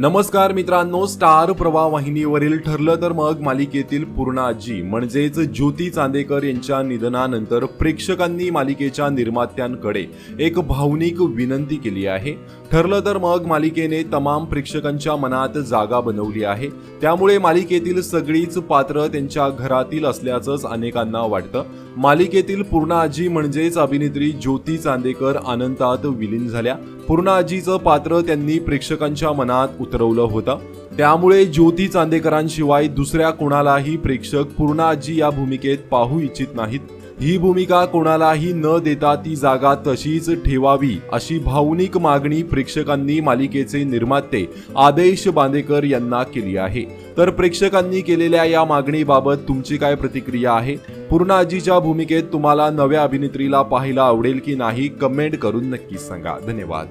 नमस्कार मित्रांनो स्टार प्रवाह वाहिनीवरील ठरलं तर मग मालिकेतील पूर्णाजी म्हणजेच ज्योती चांदेकर यांच्या निधनानंतर प्रेक्षकांनी मालिकेच्या निर्मात्यांकडे एक भावनिक विनंती केली आहे. ठरलं तर मग मालिकेने तमाम प्रेक्षकांच्या मनात जागा बनवली आहे. त्यामुळे मालिकेतील सगळीच पात्र त्यांच्या घरातील असल्याचंच अनेकांना वाटतं. मालिकेतील पूर्णाजी म्हणजेच अभिनेत्री ज्योती चांदेकर अनंतात विलीन झाल्या. पूर्णाजीचं पात्र त्यांनी प्रेक्षकांच्या मनात उतरवलं होतं. त्यामुळे ज्योती चांदेकरांशिवाय दुसऱ्या कोणालाही प्रेक्षक पूर्णाजी या भूमिकेत पाहू इच्छित नाहीत. ही भूमिका कोणालाही न देता ती जागा तशीच ठेवावी अशी भावनिक मागणी प्रेक्षकांनी मालिकेचे निर्माते आदेश बांदेकर यांना केली आहे. तर प्रेक्षकांनी केलेल्या या मागणीबाबत तुमची काय प्रतिक्रिया आहे? पूर्ण आजीच्या भूमिकेत तुम्हाला नव्या अभिनेत्रीला पाहायला आवडेल की नाही कमेंट करून नक्कीच सांगा. धन्यवाद.